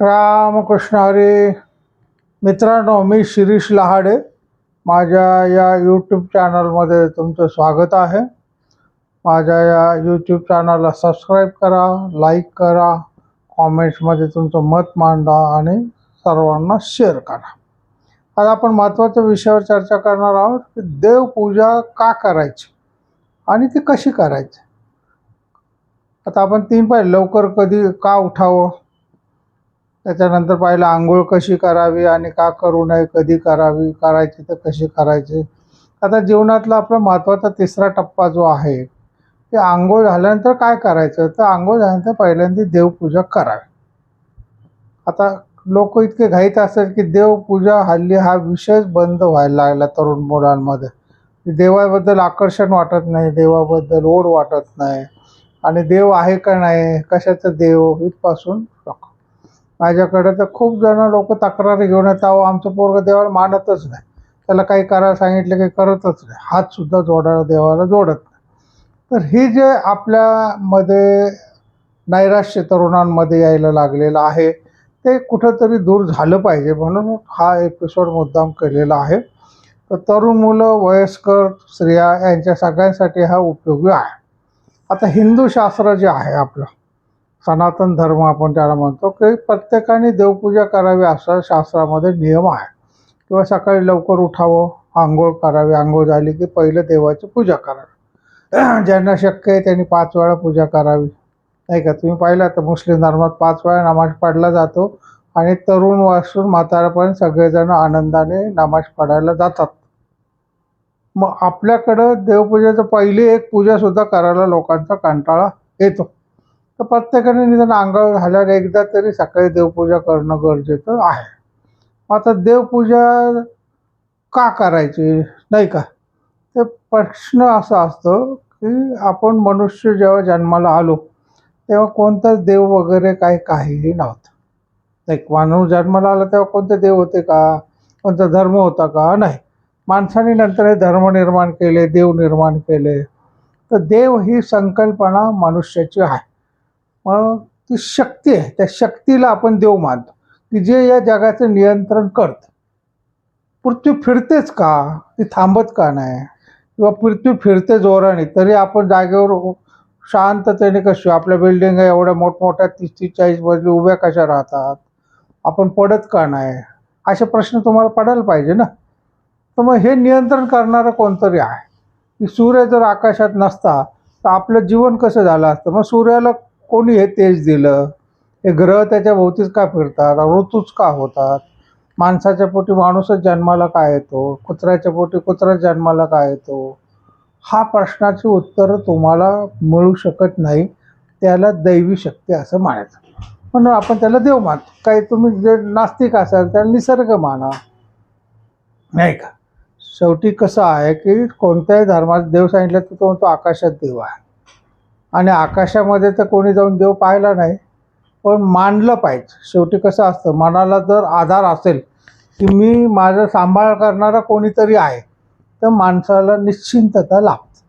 रामकृष्ण हरी. मित्रांनो मी शिरीष लहाडे. माझ्या या यूट्यूब चॅनलमध्ये तुमचं स्वागत आहे. माझ्या या यूट्यूब चॅनलला सबस्क्राईब करा लाईक करा कॉमेंट्समध्ये तुमचं मत मांडा आणि सर्वांना शेअर करा. आज आपण महत्त्वाच्या विषयावर चर्चा करणार आहोत की देवपूजा का करायची आणि ती कशी करायची. आता आपण तीन पाहिजे लवकर कधी का उठावं? त्याच्यानंतर पाहिलं आंघोळ कशी करावी आणि का करू नये कधी करावी करायची तर कशी करायची? आता जीवनातला आपला महत्त्वाचा तिसरा टप्पा जो आहे की आंघोळ झाल्यानंतर काय करायचं? तर आंघोळ झाल्यानंतर पहिल्यांदा देवपूजा करावी. आता लोक इतके घाईत असतात की देवपूजा हल्ली हा विषयच बंद व्हायला लागला तरुण मुलांमध्ये. देवाबद्दल आकर्षण वाटत नाही देवाबद्दल ओढ वाटत नाही. आणि देव आहे का नाही कशाचं देव? इथपासून माझ्याकडे तर खूप जण लोक तक्रारी घेऊन येतात अहो आमचं पोरगं देवाला मानतच नाही. त्याला काही करायला सांगितलं काही करतच नाही. हातसुद्धा जोडायला देवाला जोडत नाही. तर ही जे आपल्यामध्ये नैराश्य तरुणांमध्ये यायला लागलेलं आहे ते कुठंतरी दूर झालं पाहिजे म्हणून हा एपिसोड मुद्दाम केलेला आहे. तर तरुण मुलं वयस्कर स्त्रिया यांच्या सगळ्यांसाठी हा उपयोगी आहे. आता हिंदू शास्त्र जे आहे आपलं सनातन धर्म आपण त्याला म्हणतो की प्रत्येकाने देवपूजा करावी असा शास्त्रामध्ये नियम आहे. किंवा सकाळी लवकर उठावं आंघोळ करावी. आंघोळ झाली की पहिलं देवाची पूजा करावी. ज्यांना शक्य आहे त्यांनी पाच वेळा पूजा करावी. नाही का? तुम्ही पाहिलं तर मुस्लिम धर्मात पाच वेळा नमाज पडला जातो आणि तरुण वासून म्हातारापर्यंत सगळेजण आनंदाने नमाज पडायला जातात. मग आपल्याकडं देवपूजेचं पहिली एक पूजासुद्धा करायला लोकांचा कंटाळा येतो. तर प्रत्येकाने निदान अंगावर झाल्यावर एकदा तरी सकाळी देवपूजा करणं गरजेचं आहे. आता देवपूजा का करायची? नाही का? ते प्रश्न असा असतो की आपण मनुष्य जेव्हा जन्माला आलो तेव्हा कोणताच देव वगैरे काही काहीही नव्हतं. एक माणूस जन्माला आला तेव्हा कोणते देव होते का? कोणता धर्म होता का? नाही. माणसाने नंतर हे धर्म निर्माण केले देव निर्माण केले. तर देव ही संकल्पना मनुष्याची आहे. मग ती शक्ती आहे. त्या शक्तीला आपण देव मानतो. की जे या जगाचं नियंत्रण करतं. पृथ्वी फिरतेच का? ती थांबत का नाही? किंवा पृथ्वी फिरते जोराने तरी आपण जागेवर शांततेने कशी? आपल्या बिल्डिंग एवढ्या मोठमोठ्या तीस तीस चाळीस मजली उभ्या कशा राहतात? आपण पडत का नाही? असे प्रश्न तुम्हाला पडायला पाहिजे ना? तर मग हे नियंत्रण करणारं कोणतरी आहे. की सूर्य जर आकाशात नसता तर आपलं जीवन कसं झालं असतं? मग सूर्याला कोणी हे तेज दिलं? हे ग्रह त्याच्या भोवतीच का फिरतात? ऋतूच का होतात? माणसाच्या पोटी माणूसच जन्माला का येतो? कुत्र्याच्या पोटी कुत्रा जन्माला का येतो? हा प्रश्नाची उत्तरं तुम्हाला मिळू शकत नाही. त्याला दैवी शक्ती असं मानायचं. म्हणून आपण त्याला देव मानतो. काही तुम्ही जे नास्तिक असाल त्याला निसर्ग माना. नाही का? शेवटी कसं आहे की कोणत्याही धर्मात देव सांगितलं तर तो म्हणतो आकाशात देव आहे. आणि आकाशामध्ये तर कोणी जाऊन देव पाहिला नाही पण मानलं पाहिजे. शेवटी कसं असतं मनाला जर आधार असेल की मी माझा सांभाळ करणारा कोणीतरी आहे तर माणसाला निश्चिंतता लाभते.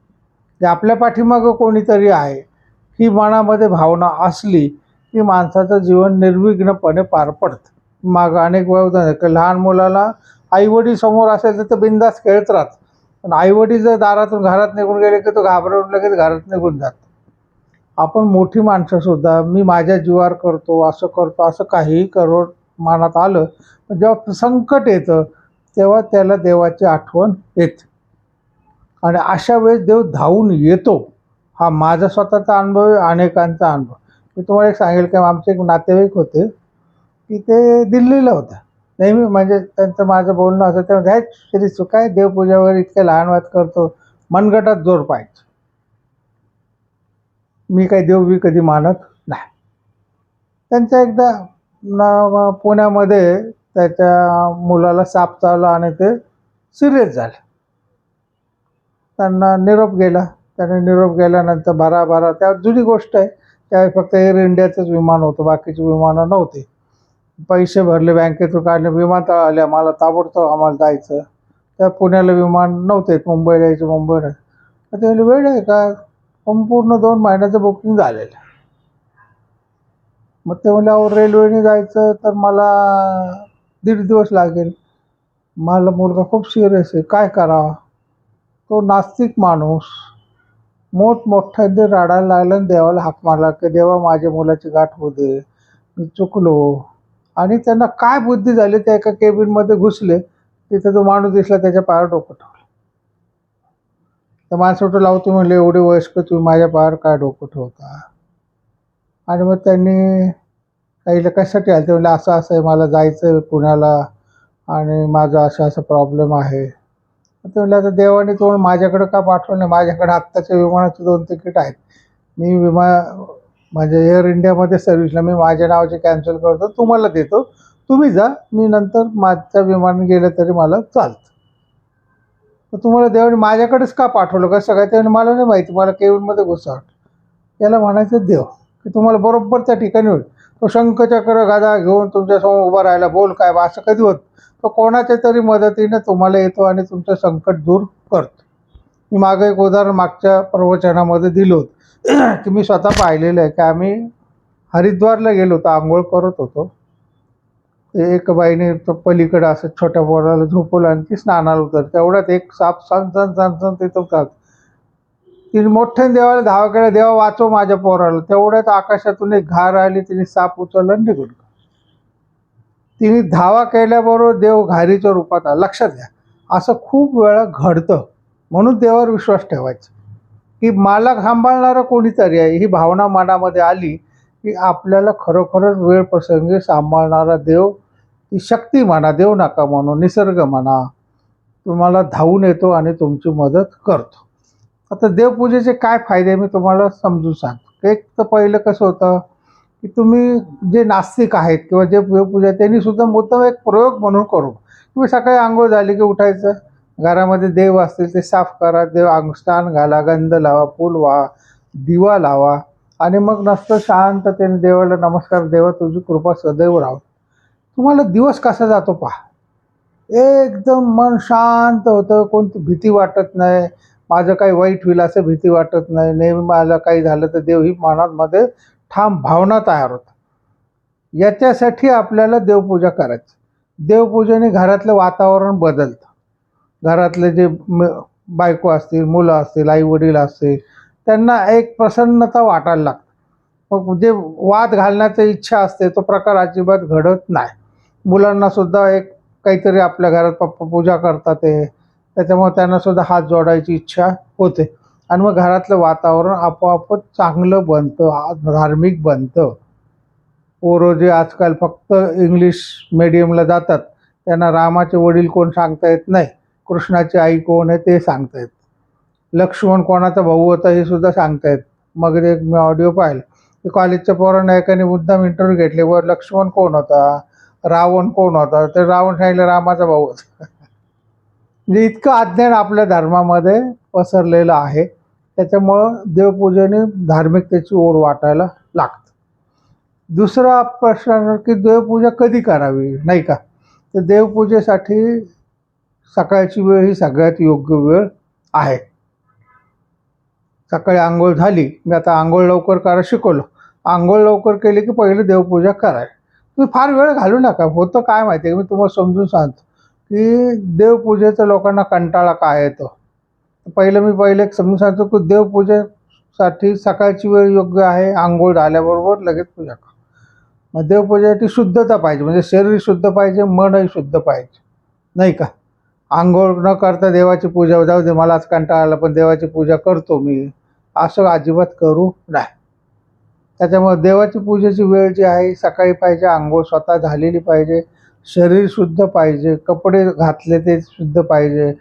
जे आपल्या पाठीमागं कोणीतरी आहे ही मनामध्ये भावना असली की माणसाचं जीवन निर्विघ्नपणे पार पडतं. मागं अनेक वेळ की लहान मुलाला आईवडील समोर असेल तर ते बिंदास खेळत राहत. पण आईवडील जर दारातून घरात निघून गेले की तो घाबरवून लगेच घरात निघून जातो. आपण मोठी माणसंसुद्धा मी माझ्या जीवावर करतो असं करतो असं काहीही करो मनात आलं जेव्हा संकट येतं तेव्हा त्याला देवाची आठवण येते. आणि अशा वेळेस देव धावून येतो. हा माझा स्वतःचा अनुभव आहे अनेकांचा अनुभव. मी तुम्हाला एक सांगेल की आमचे एक नातेवाईक होते की ते दिल्लीला होता. नेहमी म्हणजे त्यांचं माझं बोलणं असं तेव्हा घ्यायच श्री तू काय देवपूजा वगैरे इतक्या लहान वाद करतो मनगटात जोर पाहिजे मी काही देवबी कधी मानत नाही. त्यांच्या एकदा न पुण्यामध्ये त्याच्या मुलाला साप चावला आणि ते सिरियस झालं. त्यांना निरोप गेला. त्याने निरोप गेल्यानंतर बारा बारा त्या जुनी गोष्ट आहे. त्यावेळी फक्त एअर इंडियाचंच विमान होतं बाकीची विमानं नव्हती. पैसे भरले बँकेतून काढले विमानतळ आले आम्हाला ताबडतोब आम्हाला जायचं. त्या पुण्याला विमान नव्हते मुंबईला यायचं मुंबईला. त्यावेळी वेळ आहे का? संपूर्ण दोन महिन्याचं बुकिंग झालेलं. मग ते म्हणले अहो रेल्वेने जायचं तर मला दीड दिवस लागेल. मला मुलगा खूप सिरियस आहे. काय करावा? तो नास्तिक माणूस. मोठमोठ्याने राडायला लागला आणि देवाला हाक मारला की देवा माझ्या मुलाची गाठ होऊ दे. मी चुकलो. आणि त्यांना काय बुद्धी झाली त्या एका केबिनमध्ये घुसले. तिथे जो माणूस दिसला त्याच्या पायावर डोकं तर माणसं लावतो म्हणले एवढे वयस्कर तुम्ही माझ्या पायावर काय डोकं ठेवता? आणि मग त्यांनी काही कशासाठी आले ते म्हणलं असं असं आहे मला जायचं आहे पुण्याला आणि माझा असं असं प्रॉब्लेम आहे. ते म्हणलं आता देवाने तो माझ्याकडं का पाठवलं नाही? माझ्याकडे आत्ताच्या विमानाचे दोन तिकीट आहेत. मी विमा म्हणजे एअर इंडियामध्ये सर्व्हिसला मी माझ्या नावाचे कॅन्सल करतो तुम्हाला देतो. तुम्ही जा मी नंतर माझ्या विमान गेलं तरी मला चालतं. तर तुम्हाला देवाने माझ्याकडेच का पाठवलं? का सगळ्या त्यावेळी मला नाही माहिती मला केबिनमध्ये घुसाट याला म्हणायचं देव की तुम्हाला बरोबर त्या ठिकाणी होईल. तो शंखचक्र गदा घेऊन तुमच्यासमोर उभा राहायला बोल काय बा असं कधी होत? तो कोणाच्या तरी मदतीने तुम्हाला येतो आणि तुमचं संकट दूर करतो. मी मागं एक उदाहरण मागच्या प्रवचनामध्ये दिलं होतं की मी स्वतः पाहिलेलं आहे की आम्ही हरिद्वारला गेलो होतो आंघोळ करत होतो. एक बाईने पलीकडं असं छोट्या पोराला झोपवलं आणि ती स्नानाला उतर तेवढ्यात एक साप सण सण सण सण तिथं जात तिने मोठ्याने देवाला धावा केला देवा वाचव माझ्या पोराला. तेवढ्यात आकाशातून एक घार आली तिने साप उचलला आणि निघून तिने धावा केल्याबरोबर देव घारीच्या रूपात आला. लक्षात घ्या असं खूप वेळा घडतं. म्हणून देवावर विश्वास ठेवायचा. की मला सांभाळणारं कोणीतरी आहे ही भावना मनामध्ये आली की आपल्याला खरोखरच वेळ प्रसंगी सांभाळणारा देव ती शक्ती म्हणा देव नका म्हणून निसर्ग म्हणा तुम्हाला धावून येतो आणि तुमची मदत करतो. आता देवपूजेचे काय फायदे मी तुम्हाला समजून सांगतो. एक तर पहिलं कसं होतं की तुम्ही जे नास्तिक आहेत किंवा जे देवपूजा त्यांनी सुद्धा उत्तम एक प्रयोग म्हणून करू. तुम्ही सकाळी आंघोळ झाली की उठायचं. घरामध्ये देव असतील ते साफ करा देव अंग स्नान घाला गंध लावा फूल व्हा दिवा लावा आणि मग नसतं शांततेने देवाला नमस्कार देवा तुझी कृपा सदैव राहो. तुम्हाला दिवस कसा जातो पहा. एकदम मन शांत होतं कोणती भीती वाटत नाही. माझं काही वाईट होईल असं भीती वाटत नाही. नेहमी मला काही झालं तर देव ही मनामध्ये ठाम भावना तयार होतात. याच्यासाठी आपल्याला देवपूजा करायची. देवपूजेने घरातलं वातावरण बदलतं. घरातले जे बायको असतील मुलं असतील आई वडील असतील त्यांना एक प्रसन्नता वाटायला लागते. मग जे वाद घालण्याची इच्छा असते तो प्रकार अजिबात घडत नाही. मुलांना सुद्धा एक काहीतरी आपल्या घरात पप्पा पूजा करतात ते त्याच्यामुळे त्यांना सुद्धा हात जोडायची इच्छा होते. आणि मग घरातलं वातावरण आपोआपच चांगलं बनतं धार्मिक बनतं. पोरं जे आजकाल फक्त इंग्लिश मीडियमला जातात त्यांना रामाचे वडील कोण सांगता येत नाही कृष्णाची आई कोण आहे ते सांगता येत. लक्ष्मण कोणाचा भाऊ होता हे सुद्धा सांगता येत. मग एक मी ऑडिओ पाहिलं. की कॉलेजच्या पोरांना एकाने मुद्दाम इंटरव्ह्यू घेतले वर लक्ष्मण कोण होता? रावण कोण होता? तर रावण सांगितलं रामाचा भाऊ होता. म्हणजे इतकं अज्ञान आपल्या धर्मामध्ये पसरलेलं आहे. त्याच्यामुळं देवपूजेने धार्मिकतेची ओढ वाटायला लागतं. दुसरा प्रश्न की देवपूजा कधी करावी? नाही का? तर देवपूजेसाठी सकाळची वेळ ही सगळ्यात योग्य वेळ आहे. सकाळी आंघोळ झाली. मी आता आंघोळ लवकर करा शिकवलं. आंघोळ लवकर केली की पहिले देवपूजा करायला. तुम्ही फार वेळ घालू नका. होतं काय माहिती आहे मी तुम्हाला समजून सांगतो की देवपूजेचं लोकांना कंटाळा काय येतो? पहिलं मी पहिले समजून सांगतो की देवपूजेसाठी सकाळची वेळ योग्य आहे आंघोळ झाल्याबरोबर लगेच पूजा करा. मग देवपूजेसाठी शुद्धता पाहिजे म्हणजे शरीर शुद्ध पाहिजे मनही शुद्ध पाहिजे. नाही का? आंघोळ न करता देवाची पूजा जाऊ दे मला आज कंटाळा आला पण देवाची पूजा करतो मी. असं अजिबात करू नाही. त्याच्यामुळे देवाची पूजेची वेळ जी आहे सकाळी पाहिजे आंघोळ स्वतः झालेली पाहिजे शरीर शुद्ध पाहिजे कपडे घातले ते शुद्ध पाहिजे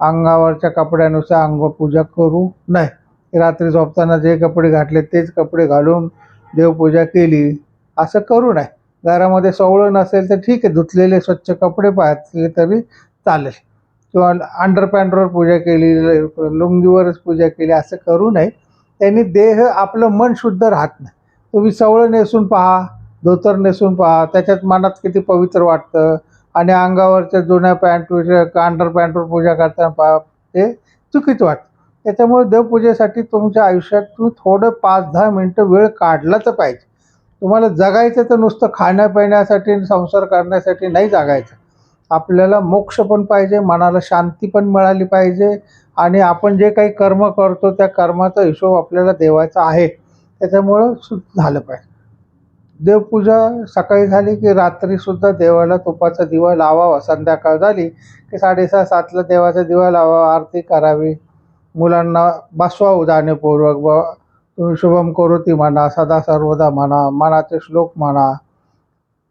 अंगावरच्या कपड्यानुसार अंघोळ पूजा करू नाही रात्री झोपताना जे कपडे घातले तेच कपडे घालून देवपूजा केली असं करू नये. घरामध्ये सवळं नसेल तर ठीक आहे धुतलेले स्वच्छ कपडे पाहतले तरी चालेल. किंवा अंडरपॅन्टवर पूजा केली लुंगीवरच पूजा केली असं करू नये. त्यांनी देह आपलं मन शुद्ध राहत नाही. तुम्ही सवळं नेसून पहा धोतर नेसून पहा त्याच्यात मनात किती पवित्र वाटतं? आणि अंगावरच्या जुन्या पॅन्ट अंडर पॅन्टवर पूजा करताना पहा ते चुकीचं वाटतं. त्याच्यामुळे देवपूजेसाठी तुमच्या आयुष्यात तुम्ही थोडं पाच दहा मिनटं वेळ काढला तर पाहिजे. तुम्हाला जगायचं तर नुसतं खाण्यापिण्यासाठी संसार करण्यासाठी नाही जगायचं. आपल्याला मोक्ष पण पाहिजे मनाला शांती पण मिळाली पाहिजे आणि आपण जे काही कर्म करतो त्या कर्माचा हिशोब आपल्याला देवाचा आहे. त्याच्यामुळं सु झालं पाहिजे. देवपूजा सकाळी झाली की रात्रीसुद्धा देवाला तुपाचा दिवा लावावा. संध्याकाळ झाली की साडेसहा सातला देवाचा दिवा लावावा आरती करावी. मुलांना बसवावं जाणीवपूर्वक. ब तुम्ही शुभम करोती म्हणा सदा सर्वदा म्हणा मनाचे श्लोक म्हणा.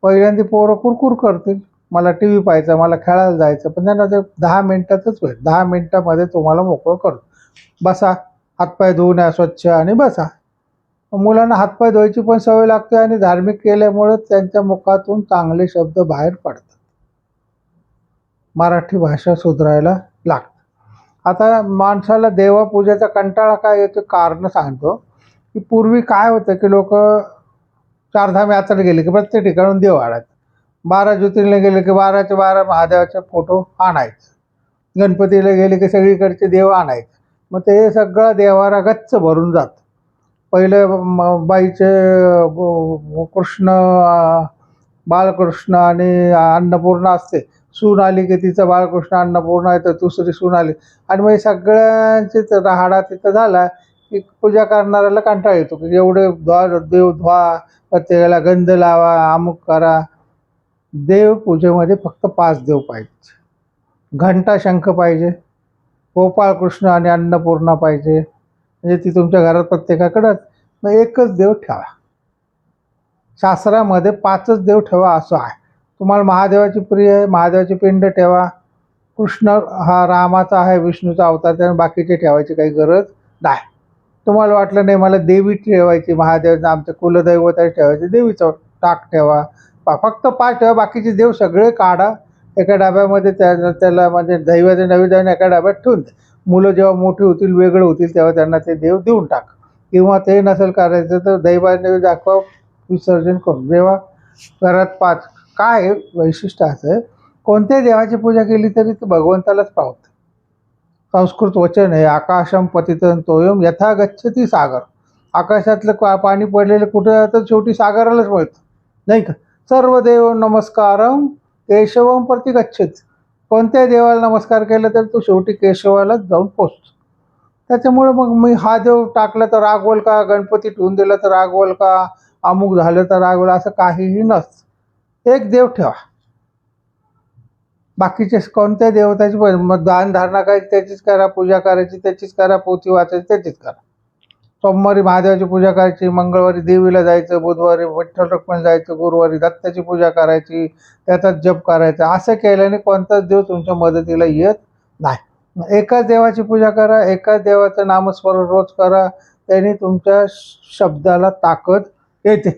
पहिल्यांदा पोरं कुरकुर करतील. मला टी व्ही पाहायचा मला खेळायला जायचं पण त्यांना ते दहा मिनटातच होईल दहा मिनटामध्ये तुम्हाला मोकळं करतो. बसा हातपाय धुवून या स्वच्छ आणि बसा. मुलांना हातपाय धुवायची पण सवय लागते आणि धार्मिक केल्यामुळे त्यांच्या मुखातून चांगले शब्द बाहेर पडतात. मराठी भाषा सुधारायला लागते. आता माणसाला देवापूजेचा कंटाळा काय येतो कारण सांगतो. की पूर्वी काय होतं की लोक चारधाम यात्रा गेले की प्रत्येक ठिकाणून देव आणायचं. बारा ज्योतिर्ला गेले की बाराचे बारा महादेवाचे फोटो आणायचे. गणपतीला गेले की सगळीकडचे देव आणायचे. मग ते सगळं देवारा गच्च भरून जातं. पहिले बाईचे कृष्ण बाळकृष्ण बालकृष्ण आणि अन्नपूर्णा असते. सून आली की तिचं बाळकृष्ण अन्नपूर्णा आहे तर दुसरी सून आली. आणि मग हे सगळ्यांचीच राहाडा तिथं झाला की पूजा करणाऱ्याला कंटाळा येतो. की एवढे द्वा देव धुवा प्रत्येकाला गंध लावा अमुक करा. देवपूजेमध्ये फक्त पाच देव पाहिजे घंटा शंख पाहिजे गोपाळकृष्ण आणि अन्नपूर्णा पाहिजे. म्हणजे ती तुमच्या घरात प्रत्येकाकडंच. मग एकच देव ठेवा. शास्त्रामध्ये पाचच देव ठेवा असं आहे. तुम्हाला महादेवाची प्रिय आहे महादेवाची पिंड ठेवा. कृष्ण हा रामाचा आहे विष्णूचा अवतार त्यामुळे बाकीचे ठेवायची काही गरज नाही. तुम्हाला वाटलं नाही मला देवी ठेवायची महादेव आमचं कुलदैवत आहे ठेवायची देवीचं टाक ठेवा. पा- फक्त पाच ठेवा बाकीचे देव सगळे काढा. एका डब्यामध्ये त्या त्याला म्हणजे दैवाचे नवी जाऊन एका डब्यात ठेवून द्या. मुलं जेव्हा मोठी होतील वेगळं होतील तेव्हा त्यांना ते देव देऊन टाक. किंवा ते नसेल करायचं तर दैवाने दाखवा विसर्जन करून. जेव्हा घरात पाच काय वैशिष्ट्य असं कोणत्याही देवाची पूजा केली तरी ते भगवंतालाच पावतं. संस्कृत वचन आहे आकाशम पतितन तोयम यथा गच्छती सागर. आकाशातलं पा- पाणी पडलेलं कुठं जातं शेवटी सागरालाच मिळतं. नाही का? सर्व देव नमस्कारम केशवम प्रति गच्छत. कोणत्याही देवाला नमस्कार केला तर तो शेवटी केशवालाच जाऊन पोचतो. त्याच्यामुळे मग मी हा देव टाकला तर रागवल का? गणपती ठेवून दिला तर रागवल का? अमुक झालं तर रागवल असं काहीही नसतं. एक देव ठेवा. बाकीचे कोणत्याही देवताची पण मग दान धारणा करायची त्याचीच करा पूजा करायची त्याचीच करा पोथी वाचायची त्याचीच करा. सोमवारी महादेवाची पूजा करायची मंगळवारी देवीला जायचं बुधवारी विठ्ठल रुक्मिणी जायचं गुरुवारी दत्ताची पूजा करायची त्याचा जप करायचा. असं केल्याने कोणताच देव तुमच्या मदतीला येत नाही. एकाच देवाची पूजा करा एकाच देवाचं नामस्मरण रोज करा त्याने तुमच्या श- शब्दाला ताकद येते.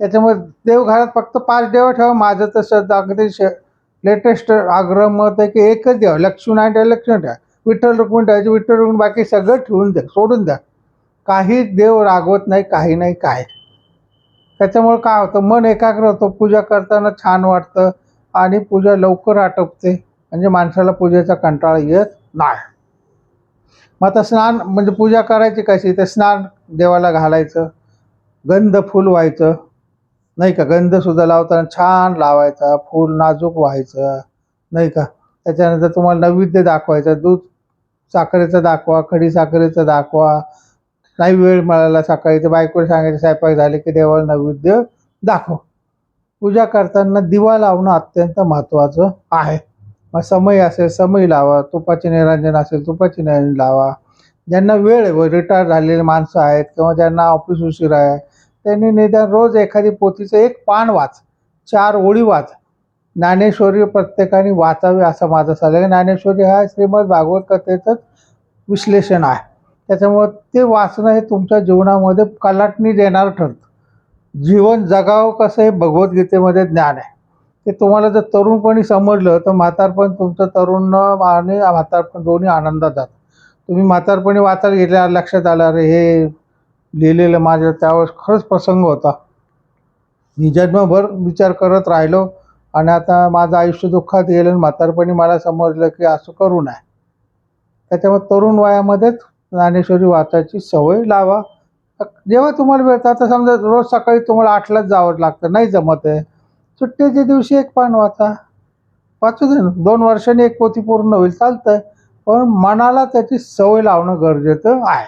त्याच्यामुळे देवघरात फक्त पाच देव ठेवा. माझं तसं अगदी श लेटेस्ट आग्रह मत आहे की एकच देव लक्ष्मी नाही ठेवा लक्ष्मी ठेवा. विठ्ठल रुक्मिणी ठेवायची विठ्ठल रुक्मिणी बाकी सगळं ठेवून द्या सोडून द्या. काही देव रागवत नाही काही नाही काय? त्याच्यामुळे काय होतं? मन एकाग्र होतं पूजा करताना छान वाटतं आणि पूजा लवकर आटोपते. म्हणजे माणसाला पूजेचा कंटाळा येत नाही. मग आता स्नान म्हणजे पूजा करायची कशी? तर स्नान देवाला घालायचं. गंध फूल व्हायचं. नाही का? गंधसुद्धा लावताना छान लावायचा. फूल नाजूक व्हायचं. नाही का? त्याच्यानंतर तुम्हाला नैवेद्य दाखवायचं. दूध साखरेचं दाखवा खडी साखरेचं दाखवा नाही वेळ मिळाला सकाळी तर बायकोला सांगायचं स्वयंपाक झाले की देवाला नैवेद्य दाखव. पूजा करताना दिवा लावणं अत्यंत महत्त्वाचं आहे. मग समय असेल समय लावा. तुपाचे निरंजन असेल तुपाचे निरंजन लावा. ज्यांना वेळ आहे रिटायर झालेले माणसं आहेत किंवा ज्यांना ऑफिस उशीर आहे त्यांनी निदान रोज एखादी पोथीचं एक पान वाच. चार ओळी वाच. ज्ञानेश्वरी प्रत्येकाने वाचावी असा माझा सल्ला आहे ज्ञानेश्वरी हा श्रीमद भागवत कथेचंच विश्लेषण आहे. त्याच्यामुळं ते वाचणं हे तुमच्या जीवनामध्ये कलाटणी देणारं ठरतं. जीवन जगावं कसं हे भगवद्गीतेमध्ये ज्ञान आहे. ते तुम्हाला जर तरुणपणी समजलं तर म्हातारपण तुमचं तरुण आणि म्हातारपण दोन्ही आनंदात जातं. तुम्ही म्हातारपणी वाचायला गेल्यावर लक्षात आलं अरे हे लिहिलेलं माझं त्यावेळेस खरंच प्रसंग होता. मी जन्मभर विचार करत राहिलो आणि आता माझं आयुष्य दुःखात गेलं आणि म्हातारपणी मला समजलं की असं करू नये. त्याच्यामुळे तरुण वयामध्येच ज्ञानेश्वरी वाचायची सवय लावा. जेव्हा तुम्हाला मिळतं आता समजा रोज सकाळी तुम्हाला आठलाच जावं लागतं नाही जमत आहे. सुट्टीच्या दिवशी एक पान वाचा. वाचू दे दोन वर्षांनी एक पोथी पूर्ण होईल चालतं पण मनाला त्याची सवय लावणं गरजेचं आहे.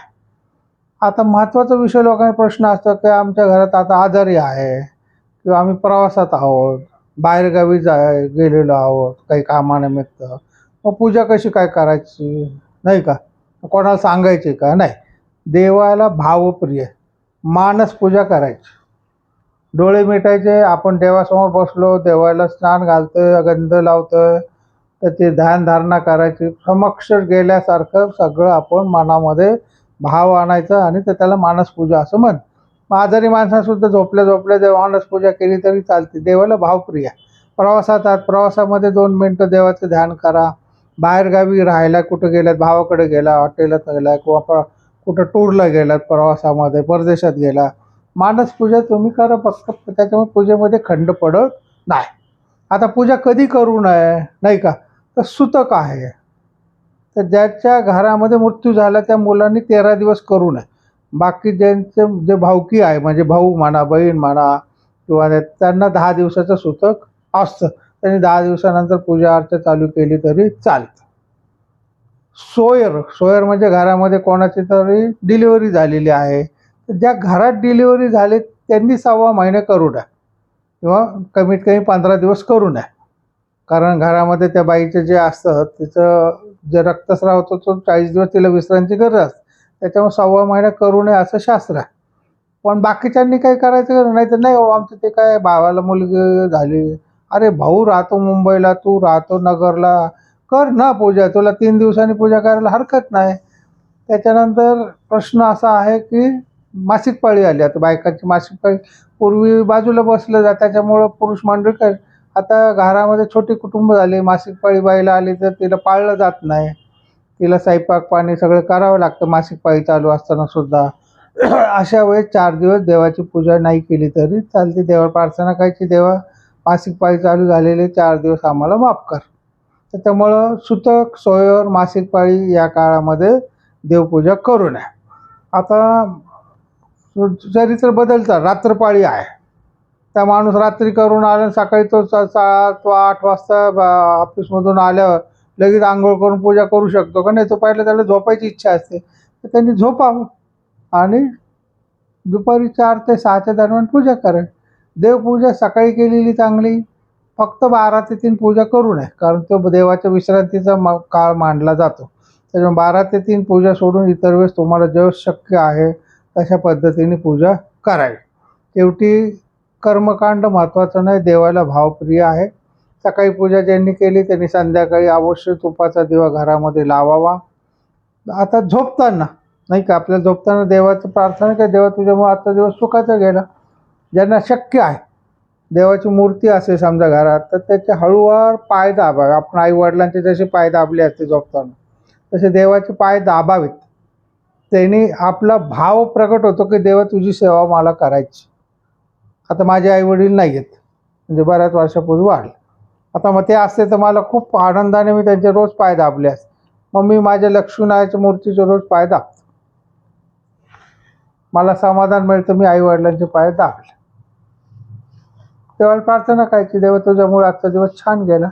आता महत्त्वाचा विषय लोकांना प्रश्न असतो की आमच्या घरात आता आजारी आहे किंवा आम्ही प्रवासात आहोत बाहेरगावी जाय गेलेलो आहोत काही कामानिमित्त. मग पूजा कशी काय करायची? नाही का? कोणाला सांगायचे का? नाही. देवाला भावप्रिय. मानस पूजा करायची. डोळे मिटायचे आपण देवासमोर बसलो देवाला स्नान घालतं गंध लावतं तर ते ध्यानधारणा करायची. समक्ष गेल्यासारखं सगळं आपण मनामध्ये भाव आणायचा आणि ते त्याला मानसपूजा असं म्हण. आजारी माणसासुद्धा झोपल्या झोपल्या देव मानसपूजा केली तरी चालते. देवाला भावप्रिय. प्रवासात आहात प्रवासामध्ये दोन मिनटं देवाचं ध्यान करा. बाहेरगावी राहायला कुठं गेल्यात भावाकडे गेला हॉटेलात गेला किंवा कुठं टूरला गेलात प्रवासामध्ये परदेशात गेला. मानस पूजा तुम्ही करा फक्त त्याच्यामुळे पूजेमध्ये खंड पडत नाही. आता पूजा कधी करू नये नाही का? तर सुतक आहे. तर ज्याच्या घरामध्ये मृत्यू झाला त्या मुलांनी तेरा दिवस करू नये. बाकी ज्यांचे जे भावकी आहे म्हणजे भाऊ म्हणा बहीण म्हणा किंवा त्यांना दहा दिवसाचं सुतक असतं. त्यांनी दहा दिवसानंतर पूजा अर्चा चालू केली तरी चालतं सोयर सोयर म्हणजे घरामध्ये कोणाची तरी डिलिव्हरी झालेली आहे. तर ज्या घरात डिलिव्हरी झाली त्यांनी सव्वा महिने करू नये. किंवा कमीत कमी पंधरा दिवस करू नये. कारण घरामध्ये त्या बाईचं जे असतं तिचं जे रक्तस्राव होतो तो चाळीस दिवस तिला विश्रांती गरज असते. त्याच्यामुळे सव्वा महिना करू नये असं शास्त्र आहे. पण बाकीच्यांनी काही करायचं नाही. तर नाही हो आमचं ते काय भावाला मुलगी झाली अरे भाऊ राहतो मुंबईला तू राहतो नगरला. कर ना पूजा तुला तीन दिवसांनी पूजा करायला हरकत नाही. त्याच्यानंतर प्रश्न असा आहे की मासिक पाळी आली. आता बायकांची मासिक पाळी पूर्वी बाजूला बसलं जात त्याच्यामुळं पुरुष मंडळी काय आता घरामध्ये छोटी कुटुंब झाली मासिक पाळी बाईला आली तर तिला पाळलं जात नाही. तिला स्वयंपाक पाणी सगळं करावं लागतं मासिक पाळी चालू असताना सुद्धा. अशा वेळेस चार दिवस देवाची पूजा नाही केली तरी चालते. देवा प्रार्थना करायची देवा मासिक पाळी चालू झालेले चार दिवस आम्हाला माफ कर. त्यामुळं सुतक सोयर मासिक पाळी या काळामध्ये देवपूजा करू नये. आता चरित्र बदलतं रात्रपाळी आहे. त्या माणूस रात्री करून आला सकाळी तो सात वा आठ वाजता बा- ऑफिसमधून आल्यावर लगेच आंघोळ करून पूजा करू शकतो का? नाही तो पहिला त्याला झोपायची इच्छा असते. तर त्यांनी झोपावं आणि दुपारी चार ते सहाच्या दरम्यान पूजा करेल देवपूजा सकाळी केलेली चांगली. फक्त बारा ते तीन पूजा करू नये कारण तो देवाच्या विश्रांतीचा म काळ मांडला जातो. त्याच्यामुळे बारा ते तीन पूजा सोडून इतर वेळेस तुम्हाला जेव्हा शक्य आहे तशा पद्धतीने पूजा करावी. शेवटी कर्मकांड महत्त्वाचं नाही देवाला भावप्रिय आहे. सकाळी पूजा ज्यांनी केली त्यांनी संध्याकाळी अवश्य तुपाचा दिवा घरामध्ये लावावा. आता झोपताना नाही का आपल्याला झोपताना देवाचं प्रार्थना काय देवा तुझ्यामुळे आजचा दिवस सुखाचा गेला. ज्यांना शक्य आहे. देवाची मूर्ती असेल समजा घरात तर त्याचे हळूवार पाय दाबावे आपण आई वडिलांचे जसे पाय दाबले असते झोपताना तसे देवाचे पाय दाबावेत. त्यांनी आपला भाव प्रकट होतो की देवा तुझी सेवा मला करायची. आता माझे आई वडील नाही आहेत. म्हणजे बऱ्याच वर्षापूर्वी वाढले. आता मग ते असते तर मला खूप आनंदाने मी त्यांचे रोज पाय दाबले असते. मग मी माझ्या लक्ष्मीनारायणच्या मूर्तीचे रोज पाय दाबतो. मला समाधान मिळतं मी आई वडिलांचे पाय दाबले. देवाला प्रार्थना करायची. देवा तुझ्यामुळे आजचा दिवस छान गेला.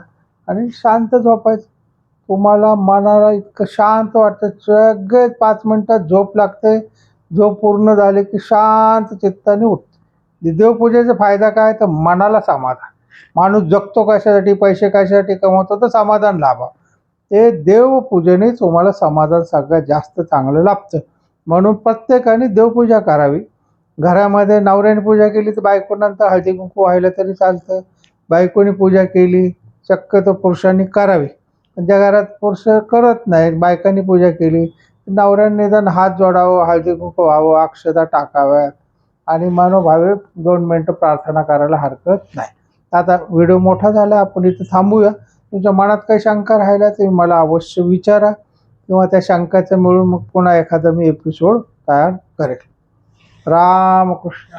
आणि शांत झोपायचं. तुम्हाला मनाला इतकं शांत वाटतं. सगळे पाच मिनटात झोप लागते. झोप पूर्ण झाली की शांत चित्ताने उठते. देवपूजेचा फायदा काय? तर मनाला समाधान. माणूस जगतो कशासाठी? पैसे कशासाठी कमवतो? तर समाधान लाभा. ते देवपूजेने तुम्हाला समाधान सगळ्यात जास्त चांगलं लाभतं. म्हणून प्रत्येकाने देवपूजा करावी. घरामध्ये नवऱ्याने पूजा केली तर बायकोनंतर हळदी कुंकू व्हायला तरी चालतं. बायकोने पूजा केली शक्यतो पुरुषांनी करावी. पण ज्या घरात पुरुष करत नाहीत बायकांनी पूजा केली नवऱ्याने निदान हात जोडावं हळदी कुंकू व्हावं अक्षता टाकाव्यात. आणि मनोभावे दोन मिनटं प्रार्थना करायला हरकत नाही. आता व्हिडिओ मोठा झाला आपण इथं थांबूया. तुमच्या मनात काही शंका राहिल्या तुम्ही मला अवश्य विचारा. किंवा त्या शंकाचं मिळून मग पुन्हा एखादा मी एपिसोड तयार करेल. रामकृष्ण